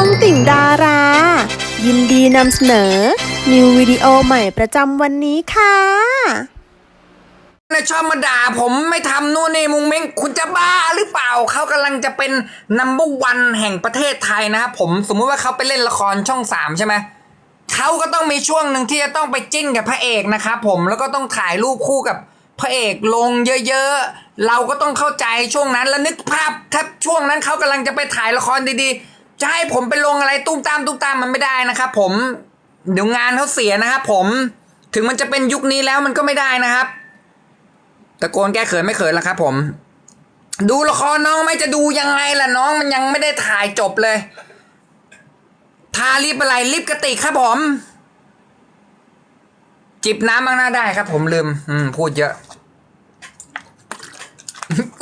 องติ่งดารา ยินดีนำเสนอ นิววิดีโอใหม่ประจำวันนี้ค่ะนะชอบมาด่าผมไม่ทำนู่นนี่มุงเม้งคุณจะบ้าหรือเปล่าเขากำลังจะเป็นนัมเบอร์วันแห่งประเทศไทยนะครับผมสมมุติว่าเขาไปเล่นละครช่องสามใช่ไหมเขาก็ต้องมีช่วงหนึ่งที่จะต้องไปจิ้นกับพระเอกนะครับผมแล้วก็ต้องถ่ายรูปคู่กับพระเอกลงเยอะๆ เราก็ต้องเข้าใจช่วงนั้นแล้วนึกภาพถ้าช่วงนั้นเขากำลังจะไปถ่ายละครดีๆ จะให้ผมไปลงอะไรตุ้มตามตุ้มตามมันไม่ได้นะครับผมเดี๋ยวงานเขาเสียนะครับผมถึงมันจะเป็นยุคนี้แล้วมันก็ไม่ได้นะครับตะโกนแก้เขินไม่เขินแล้วครับ ผม ดูละครน้องไม่จะดูยังไงล่ะน้องมันยังไม่ได้ถ่ายจบเลย ทาลิปอะไรลิปกระติกครับผม จิบน้ำบ้างหน้าได้ครับ ผมลืม อืม พูดเยอะ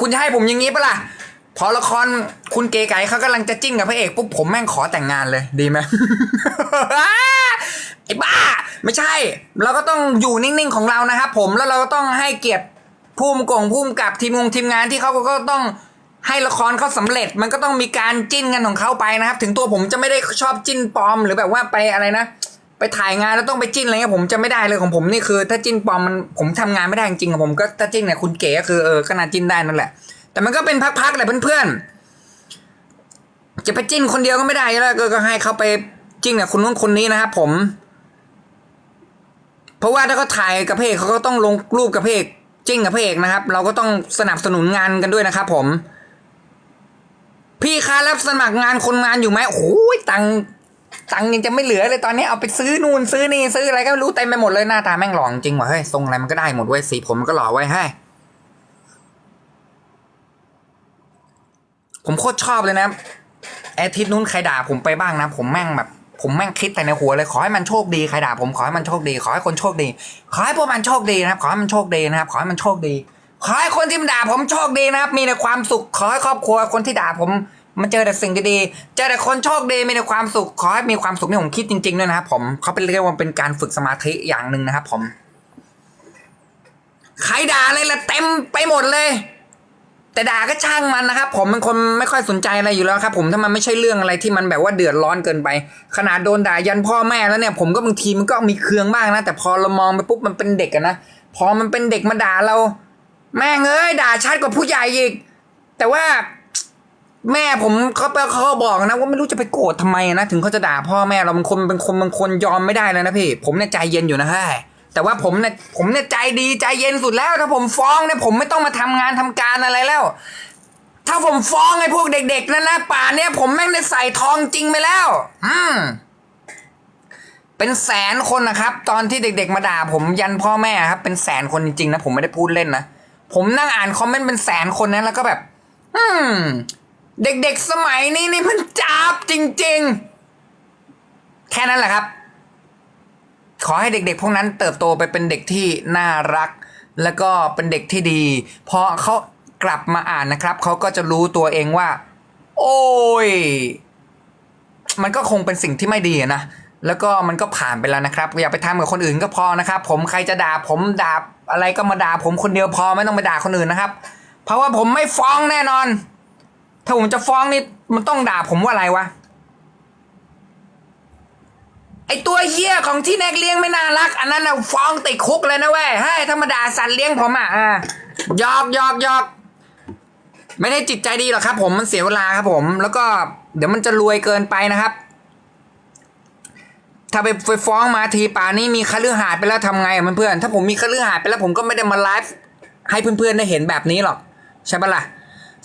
คุณจะให้ผมอย่างนี้ปะล่ะ พอละครคุณเก๋ไก่เขากำลังจะจิ้นกับพระเอกปุ๊บผมแม่งขอแต่งงานเลยดีไหม ไอ้บ้า ไม่ใช่ เราก็ต้องอยู่นิ่งๆของเรานะครับผมแล้วเราก็ต้องให้เกียรติภูมิกงภูมิกับทีมงงทีมงานที่เขาก็ต้องให้ละครเขาสำเร็จมันก็ต้องมีการจิ้นกันของเขาไปนะครับ ถึงตัวผมจะไม่ได้ชอบจิ้นปลอมหรือแบบว่าไปอะไรนะ ไปถ่ายงานแล้วต้องไปจิ้นอะไรเงี้ยผมจะไม่ได้เลยของผมนี่คือ ถ้าจิ้นปลอมมันผมทำงานไม่ได้จริงๆของผมก็ถ้าจิ้นเนี่ยคุณเก๋ก็คือเออก็น่าจิ้นได้นั่นแหละ แต่มันก็เป็นพักๆแหละเพื่อนๆ จะไปจิ้นคนเดียวก็ไม่ได้แล้วก็ให้เขาไปจิ้นกับคนนู้นคนนี้นะครับผม เพราะว่าถ้าเขาถ่ายกับพระเอกเขาก็ต้องลงรูปกับพระเอกจิ้งกับพระเอกนะครับ เราก็ต้องสนับสนุนงานกันด้วยนะครับผม พี่คะรับสมัครงานคนงานอยู่ไหมโอ้ยตังตังยังจะไม่เหลือเลยตอนนี้เอาไปซื้อนู่นซื้อนี่ซื้ออะไรก็รู้เต็มไปหมดเลยหน้าตาแม่งหล่อจริงว่ะเฮ้ยทรงอะไรมันก็ได้หมดเว้ยสีผมก็หล่อไว้ให้ ผมโคตรชอบเลยนะอาทิตย์นู้นใครด่าผมไปบ้างนะ ผมแม่งแบบผมแม่งคิดแต่ในหัวเลยขอให้มันโชคดีใครด่าผมขอให้มันโชคดี ขอให้คนโชคดี ขอให้พวกมันโชคดีนะครับขอให้มันโชคดีนะครับขอให้มันโชคดี ขอให้คนที่มันด่าผมโชคดีนะครับ มีแต่ความสุข ขอให้ครอบครัวคนที่ด่าผมมันเจอแต่สิ่งดีๆเจอแต่คนโชคดีมีแต่ความสุข ขอให้มีความสุขนี่ผมคิดจริงๆด้วยนะครับผมเขาเป็นเรียกว่าเป็นการฝึกสมาธิอย่างหนึ่งนะครับผม ใครด่าอะไรละเต็มไปหมดเลย แต่ด่าก็ช่างมันนะครับผมเป็นคนไม่ค่อยสนใจอะไรอยู่แล้วครับ ผมถ้ามันไม่ใช่เรื่องอะไรที่มันแบบว่าเดือดร้อนเกินไป ขนาดโดนด่ายันพ่อแม่แล้วเนี่ย ผมก็บางทีมันก็มีเคืองบ้างนะ แต่พอเรามองไปปุ๊บมันเป็นเด็กนะพอมันเป็นเด็กมาด่าเรา แม่เอ้ยด่าชัดกว่าผู้ใหญ่อีก แต่ว่าแม่ผมเขาเขาบอกนะว่าไม่รู้จะไปโกรธทำไมนะถึงเขาจะด่าพ่อแม่เราบางคนเป็นคนบางคนยอมไม่ได้เลยนะพี่ผมเนี่ยใจเย็นอยู่นะฮะ แต่ว่าผมเนี่ยผมเนี่ยใจดีใจเย็นสุดแล้ว ถ้าผมฟ้องเนี่ยผมไม่ต้องมาทำงานทำการอะไรแล้ว ถ้าผมฟ้องไอ้พวกเด็กๆนั่นนะป่านเนี่ยผมแม่งได้ใส่ทองจริงไปแล้ว อืมเป็นแสนคนนะครับ ตอนที่เด็ก ๆ มาด่า ผมยันพ่อแม่ครับ เป็นแสนคนจริงๆนะผมไม่ได้พูดเล่นนะผมนั่งอ่านคอมเมนต์เป็นแสนคนนั้นแล้วก็แบบ อืม เด็กๆสมัยนี้นี่มันจับจริง ๆ แค่นั้นแหละครับ ขอให้เด็กๆ พวกนั้นเติบโตไปเป็นเด็กที่น่ารัก แล้วก็เป็นเด็กที่ดีพอเขากลับมาอ่านนะครับเขาก็จะรู้ตัวเองว่า โอ้ย มันก็คงเป็นสิ่งที่ไม่ดีนะแล้วก็มันก็ผ่านไปแล้วนะครับอย่าไปทำกับคนอื่นก็พอนะครับ ผมใครจะด่าผมด่าอะไรก็มาด่าผมคนเดียวพอไม่ต้องไปด่าคนอื่นนะครับ เพราะว่าผมไม่ฟ้องแน่นอน ถ้าผมจะฟ้องนี่มันต้องด่าผมว่าอะไรวะ ไอตัวเฮี้ยของที่แนกเลี้ยงไม่น่ารัก อันนั้นนะฟ้องติดคุกเลยนะเว้ยให้ธรรมดาสัตว์เลี้ยงผมอะอะหยอกหยอกหยอกไม่ได้จิตใจดีหรอกครับ ผมมันเสียเวลาครับ ผม แล้วก็เดี๋ยวมันจะรวยเกินไปนะครับ ถ้าไปไปฟ้องมาทีป่านี้มีคฤหาสน์ไปแล้วทำไงอะเพื่อนถ้าผมมีคฤหาสน์ไปแล้วผมก็ไม่ได้มาไลฟ์ให้เพื่อนๆได้เห็นแบบนี้หรอกใช่ปะล่ะ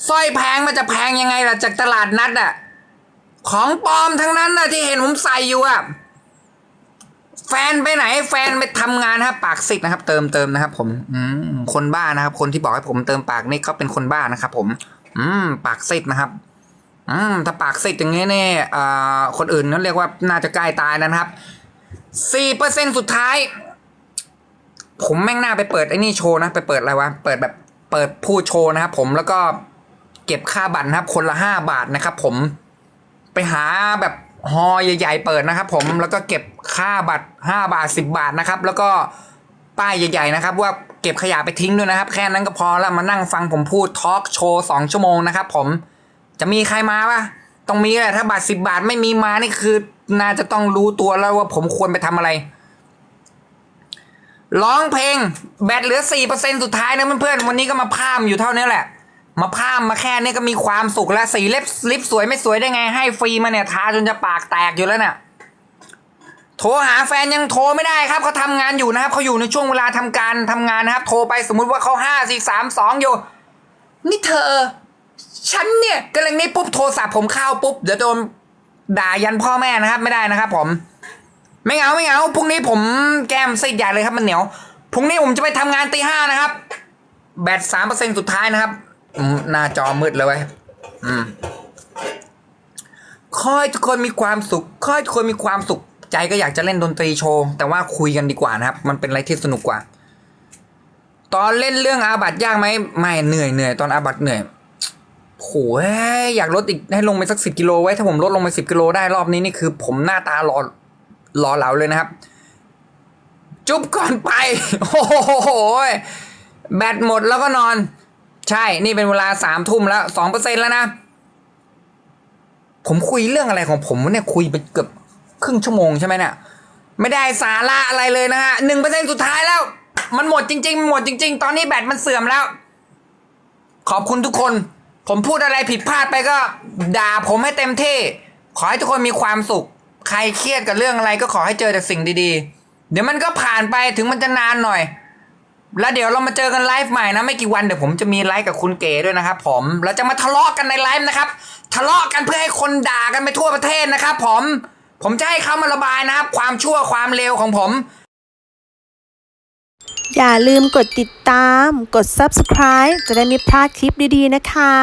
สร้อยแพงมันจะแพงยังไงล่ะจากตลาดนัดอะของปลอมทั้งนั้นนะที่เห็นผมใส่อยู่อะ แฟนไปไหน แฟนไปทำงานนะครับ ปากซิดนะครับ เติมเติมนะครับ ผม อืมคนบ้านะครับ คนที่บอกให้ผมเติมปากนี่เขาเป็นคนบ้านะครับ ผม อืม ปากซิดนะครับ อืม ถ้าปากซิดอย่างนี้เนี่ยอ่าคนอื่นนั่นเรียกว่าน่าจะใกล้ตายนะครับสี่เปอร์เซ็นสุดท้าย ผมแม่งหน้าไปเปิดไอ้นี่โชว์นะ ไปเปิดอะไรวะ เปิดแบบ เปิดพูดโชว์นะครับ ผมแล้วก็เก็บค่าบัตรนะครับ คนละห้าบาทนะครับ ผม ไปหาแบบ ฮอใหญ่ ๆ เปิดนะครับ ผมแล้วก็เก็บค่าบัตรห้าบาทสิบบาทนะครับ แล้วก็ป้ายใหญ่ ๆ นะครับ ว่าเก็บขยะไปทิ้งด้วยนะครับ แค่นั้นก็พอแล้วมานั่งฟังผมพูดทอล์กโชว์สองชั่วโมงนะครับ ผมจะมีใครมาปะต้องมีแหละถ้าบาทสิบาทไม่มีมานี่คือ น่าจะต้องรู้ตัวแล้วว่าผมควรไปทำอะไร ร้องเพลง แบตเหลือสี่เปอร์เซ็นสุดท้ายนะเพื่อนๆวันนี้ก็มาพามอยู่เท่านี้แหละ มาพามมาแค่นี้ก็มีความสุขแล้วสีเล็บลิปสวยไม่สวยได้ไง ให้ฟรีมาเนี่ยทาจนจะปากแตกอยู่แล้วเนี่ยโทรหาแฟนยังโทรไม่ได้ครับเขาทำงานอยู่นะครับเขาอยู่ในช่วงเวลาทำการทำงานนะครับ โทรไปสมมุติว่าเขาห้าสี่สามสองอยู่นี่เธอ ฉันเนี่ยกำลังนี่ปุ๊บโทรศัพท์ผมเข้าปุ๊บเดี๋ยวโดนด่ายันพ่อแม่นะครับ ไม่ได้นะครับ ผม ไม่เหงาไม่เหงาพรุ่งนี้ผมแก้มซีดใหญ่เลยครับมันเหนียวพรุ่งนี้ผมจะไปทำงานตีห้านะครับ แบตสามเปอร์เซ็นต์สุดท้ายนะครับ หน้าจอมืดเลยเว้ยอืมขอให้ทุกคนมีความสุขขอให้ทุกคนมีความสุข ใจก็อยากจะเล่นดนตรีโชว์ แต่ว่าคุยกันดีกว่านะครับ มันเป็นอะไรที่สนุกกว่า ตอนเล่นเรื่องอาบัตยากไหมไม่เหนื่อยเหนื่อยตอนอาบัตเหนื่อยโหยอยากลดอีกให้ลงไปสักสิบกิโลไว้ถ้าผมลดลงไปสิบกิโลได้รอบนี้นี่คือ ผมหน้าตาหล่อหล่อเหลาเลยนะครับ จุ๊บก่อนไปโอ้โหแบตหมดแล้วก็นอน ใช่ นี่เป็นเวลาสามทุ่มแล้วสองเปอร์เซ็นแล้วนะ ผมคุยเรื่องอะไรของผมเนี่ยคุยไปเกือบครึ่งชั่วโมงใช่ไหมเนี่ยไม่ได้สาระอะไรเลยนะฮะหนึ่งเปอร์เซ็นสุดท้ายแล้ว มันหมดจริงๆมันหมดจริง ๆ ตอนนี้แบตมันเสื่อมแล้ว ขอบคุณทุกคน ผมพูดอะไรผิดพลาดไปก็ ด่าผมให้เต็มที่ ขอให้ทุกคนมีความสุข ใครเครียดกับเรื่องอะไรก็ขอให้เจอแต่สิ่งดีๆ เดี๋ยวมันก็ผ่านไปถึงมันจะนานหน่อย แล้วเดี๋ยวเรามาเจอกันไลฟ์ใหม่นะไม่กี่วันเดี๋ยวผมจะมีไลฟ์กับคุณเก๋ด้วยนะครับผมเราจะมาทะเลาะกันในไลฟ์นะครับ ทะเลาะกันเพื่อให้คนด่ากันไปทั่วประเทศนะครับ ผม ผมจะให้เขามาระบายนะครับ ความชั่วความเลวของผม อย่าลืมกดติดตาม กด subscribe จะได้ไม่พลาดคลิปดีๆนะคะ